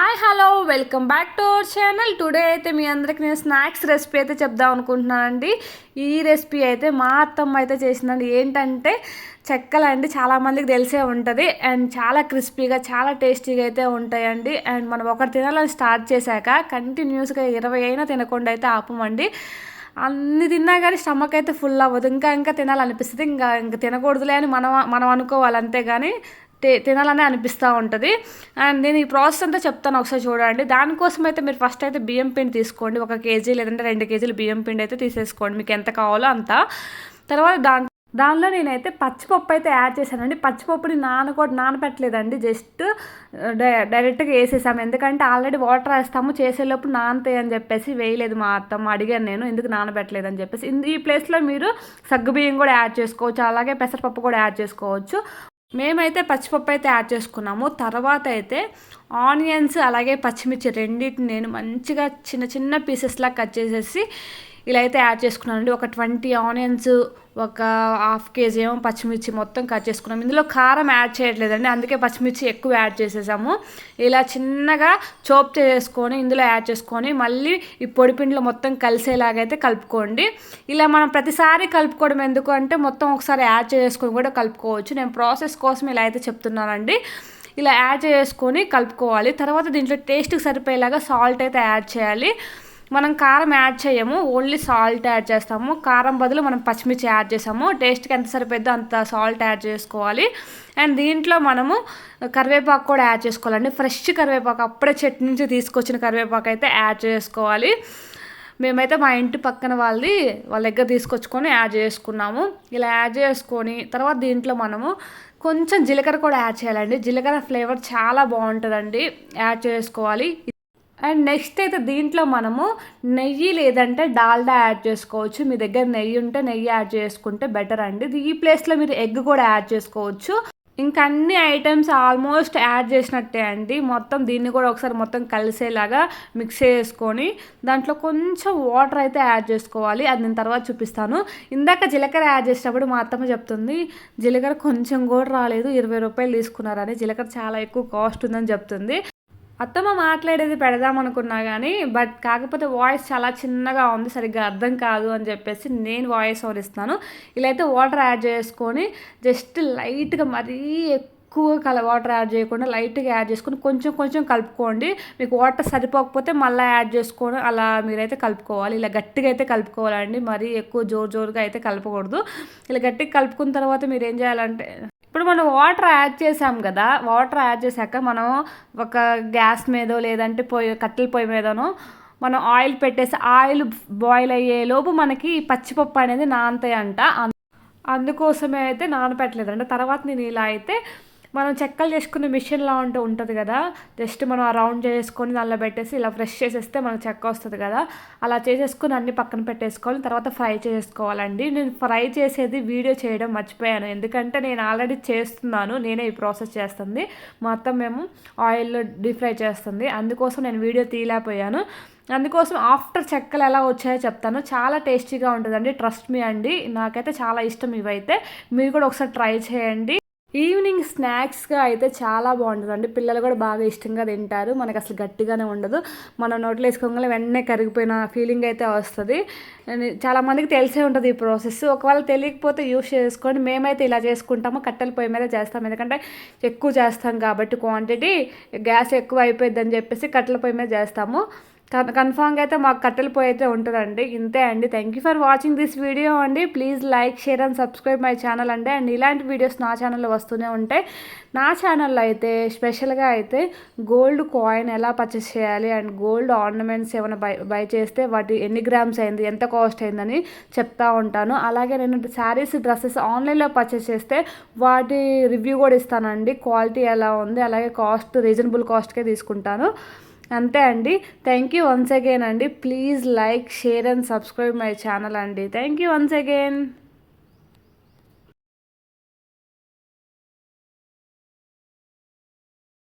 Hi hello welcome back to our channel. Today అయితే మీ అందరికి నేను స్నాక్స్ రెసిపీ అయితే చెప్దాం అనుకుంటున్నానండి. ఈ రెసిపీ అయితే మా అత్తమ్మ అయితే చేసిందండి. ఏంటంటే చెక్కలు అండి చాలామందికి తెలిసే ఉంటుంది. అండ్ చాలా క్రిస్పీగా చాలా టేస్టీగా అయితే ఉంటాయండి. అండ్ మనం ఒకటి తినాలని స్టార్ట్ చేశాక కంటిన్యూస్గా ఇరవై అయినా తినకుండా అయితే ఆపమండి. అన్ని తిన్నా కానీ స్టమక్ అయితే ఫుల్ అవ్వదు. ఇంకా ఇంకా తినాలనిపిస్తుంది. ఇంకా ఇంకా తినకూడదులే అని మనం మనం అనుకోవాలి అంతే కానీ తే తినాలనే అనిపిస్తూ ఉంటుంది. అండ్ నేను ఈ ప్రాసెస్ అంతా చెప్తాను ఒకసారి చూడండి. దానికోసం అయితే మీరు ఫస్ట్ అయితే బియ్యం పిండి తీసుకోండి. ఒక కేజీ లేదంటే రెండు కేజీలు బియ్యం పిండి అయితే తీసేసుకోండి. మీకు ఎంత కావాలో అంత. తర్వాత దాంట్లో దానిలో నేనైతే పచ్చిపప్పు అయితే యాడ్ చేశానండి. పచ్చిపప్పుని నానకూడదు నానపెట్టలేదండి. జస్ట్ డైరెక్ట్గా వేసేసాము. ఎందుకంటే ఆల్రెడీ వాటర్ వేస్తాము. చేసేలోపు నానతాయి అని చెప్పేసి వేయలేదు మా అత్తమ్మ. అడిగాను నేను ఎందుకు నానబెట్టలేదు అని చెప్పేసి ఈ ప్లేస్లో మీరు సగ్గుబియ్యం కూడా యాడ్ చేసుకోవచ్చు. అలాగే పెసరపప్పు కూడా యాడ్ చేసుకోవచ్చు. మేమైతే పచ్చిపప్పు అయితే యాడ్ చేసుకున్నాము. తర్వాత అయితే ఆనియన్స్ అలాగే పచ్చిమిర్చి రెండింటిని నేను మంచిగా చిన్న చిన్న పీసెస్లా కట్ చేసేసి ఇలా అయితే యాడ్ చేసుకున్నానండి. ఒక ట్వంటీ ఆనియన్స్ ఒక హాఫ్ కేజీ ఏమో పచ్చిమిర్చి మొత్తం కట్ చేసుకున్నాం. ఇందులో కారం యాడ్ చేయట్లేదండి. అందుకే పచ్చిమిర్చి ఎక్కువ యాడ్ చేసేసాము. ఇలా చిన్నగా చోప్ చేసుకొని ఇందులో యాడ్ చేసుకొని మళ్ళీ ఈ పొడి పిండిలో మొత్తం కలిసేలాగైతే కలుపుకోండి. ఇలా మనం ప్రతిసారి కలుపుకోవడం ఎందుకు అంటే మొత్తం ఒకసారి యాడ్ చేసుకొని కూడా కలుపుకోవచ్చు. నేను ప్రాసెస్ కోసం ఇలా అయితే చెప్తున్నానండి. ఇలా యాడ్ చేసుకొని కలుపుకోవాలి. తర్వాత దీంట్లో టేస్ట్కి సరిపోయేలాగా సాల్ట్ అయితే యాడ్ చేయాలి. మనం కారం యాడ్ చేయము ఓన్లీ సాల్ట్ యాడ్ చేస్తాము. కారం బదులు మనం పచ్చిమిర్చి యాడ్ చేసాము టేస్ట్కి ఎంత సరిపోద్దో అంత సాల్ట్ యాడ్ చేసుకోవాలి. అండ్ దీంట్లో మనము కరివేపాకు కూడా యాడ్ చేసుకోవాలండి. ఫ్రెష్ కరివేపాకు అప్పుడే చెట్టు నుంచి తీసుకొచ్చిన కరివేపాకు అయితే యాడ్ చేసుకోవాలి. మేమైతే మా ఇంటి పక్కన వాళ్ళది వాళ్ళ దగ్గర తీసుకొచ్చుకొని యాడ్ చేసుకున్నాము. ఇలా యాడ్ చేసుకొని తర్వాత దీంట్లో మనము కొంచెం జీలకర్ర కూడా యాడ్ చేయాలండి. జీలకర్ర ఫ్లేవర్ చాలా బాగుంటుందండి. యాడ్ చేసుకోవాలి. అండ్ నెక్స్ట్ అయితే దీంట్లో మనము నెయ్యి లేదంటే డాల్డా యాడ్ చేసుకోవచ్చు. మీ దగ్గర నెయ్యి ఉంటే నెయ్యి యాడ్ చేసుకుంటే బెటర్ అండి. ఈ ప్లేస్లో మీరు ఎగ్ కూడా యాడ్ చేసుకోవచ్చు. ఇంకా అన్ని ఐటమ్స్ ఆల్మోస్ట్ యాడ్ చేసినట్టే అండి. మొత్తం దీన్ని కూడా ఒకసారి మొత్తం కలిసేలాగా మిక్స్ చేసుకొని దాంట్లో కొంచెం వాటర్ అయితే యాడ్ చేసుకోవాలి. అది నేను తర్వాత చూపిస్తాను. ఇందాక జీలకర్ర యాడ్ చేసేటప్పుడు మా అత్తమ్మ చెప్తుంది జీలకర్ర కొంచెం కూడా రాలేదు ఇరవై రూపాయలు తీసుకున్నారని. జీలకర్ర చాలా ఎక్కువ కాస్ట్ ఉందని చెప్తుంది. అత్తమ్మ మాట్లాడేది పెడదాం అనుకున్నా కానీ బట్ కాకపోతే వాయిస్ చాలా చిన్నగా ఉంది సరిగ్గా అర్థం కాదు అని చెప్పేసి నేను వాయిస్ ఓవర్ ఇస్తాను. ఇలా అయితే వాటర్ యాడ్ చేసుకొని జస్ట్ లైట్గా మరీ ఎక్కువ కల వాటర్ యాడ్ చేయకుండా లైట్గా యాడ్ చేసుకొని కొంచెం కొంచెం కలుపుకోండి. మీకు వాటర్ సరిపోకపోతే మళ్ళీ యాడ్ చేసుకొని అలా మీరైతే కలుపుకోవాలి. ఇలా గట్టిగా అయితే కలుపుకోవాలండి. మరీ ఎక్కువ జోరు జోరుగా అయితే కలపకూడదు. ఇలా గట్టిగా కలుపుకున్న తర్వాత మీరు ఏం చేయాలంటే ఇప్పుడు మనం వాటర్ యాడ్ చేసాం కదా వాటర్ యాడ్ చేశాక మనం ఒక గ్యాస్ మీదో లేదంటే పొయ్యి కట్టెల పొయ్యి మీదనో మనం ఆయిల్ పెట్టేసి ఆయిల్ బాయిల్ అయ్యేలోపు మనకి పచ్చిపప్పు అనేది నానతాయి అంట అందుకోసమే అయితే నానపెట్టలేదంట. తర్వాత నేను ఇలా అయితే మనం చెక్కలు చేసుకునే మిషన్లా ఉంటూ ఉంటుంది కదా. జస్ట్ మనం ఆ రౌండ్ చేసుకొని దానిలో పెట్టేసి ఇలా ఫ్రెష్ చేసేస్తే మనకు చెక్క వస్తుంది కదా. అలా చేసేసుకుని అన్ని పక్కన పెట్టేసుకోవాలి. తర్వాత ఫ్రై చేసుకోవాలండి. నేను ఫ్రై చేసేది వీడియో చేయడం మర్చిపోయాను. ఎందుకంటే నేను ఆల్రెడీ చేస్తున్నాను. నేనే ఈ ప్రాసెస్ చేస్తుంది. మొత్తం మేము ఆయిల్లో డీప్ ఫ్రై చేస్తుంది. అందుకోసం నేను వీడియో తీయలేకపోయాను. అందుకోసం ఆఫ్టర్ చెక్కలు ఎలా వచ్చాయో చెప్తాను. చాలా టేస్టీగా ఉంటుందండి. ట్రస్ట్ మీ అండి. నాకైతే చాలా ఇష్టం ఇవైతే. మీరు కూడా ఒకసారి ట్రై చేయండి. ఈవినింగ్ స్నాక్స్గా అయితే చాలా బాగుంటుంది అండి పిల్లలు కూడా బాగా ఇష్టంగా తింటారు. మనకు అసలు గట్టిగానే ఉండదు. మనం నోట్లో వేసుకోగానే వెంటనే కరిగిపోయిన ఫీలింగ్ అయితే వస్తుంది. చాలామందికి తెలిసే ఉంటుంది ఈ ప్రాసెస్. ఒకవేళ తెలియకపోతే యూస్ చేసుకొని మేమైతే ఇలా చేసుకుంటాము. కట్టెల పొయ్యి మీద చేస్తాం. ఎందుకంటే ఎక్కువ చేస్తాం కాబట్టి క్వాంటిటీ గ్యాస్ ఎక్కువ అయిపోయిందని చెప్పేసి కట్టెల పొయ్యి మీద చేస్తాము. కన్ఫామ్గా అయితే మాకు కట్టెల పొయ్యి అయితే ఉంటుందండి. ఇంతే అండి. Thank you for watching this video అండి. Please like share and subscribe my channel అండి. అండ్ ఇలాంటి వీడియోస్ నా ఛానల్లో వస్తూనే ఉంటాయి. నా ఛానల్లో అయితే స్పెషల్గా అయితే గోల్డ్ కాయిన్ ఎలా పర్చేస్ చేయాలి అండ్ గోల్డ్ ఆర్నమెంట్స్ ఏమైనా బై బై చేస్తే వాటి ఎన్ని గ్రామ్స్ అయింది ఎంత కాస్ట్ అయిందని చెప్తా ఉంటాను. అలాగే నేను శారీస్ డ్రెస్సెస్ ఆన్లైన్లో పర్చేస్ చేస్తే వాటి రివ్యూ కూడా ఇస్తానండి. క్వాలిటీ ఎలా ఉంది అలాగే కాస్ట్ రీజనబుల్ కాస్ట్కే తీసుకుంటాను. అంతే అండి. థ్యాంక్ యూ వన్స్ అగైన్ అండి. Please like share and subscribe my channel అండి. Thank you once again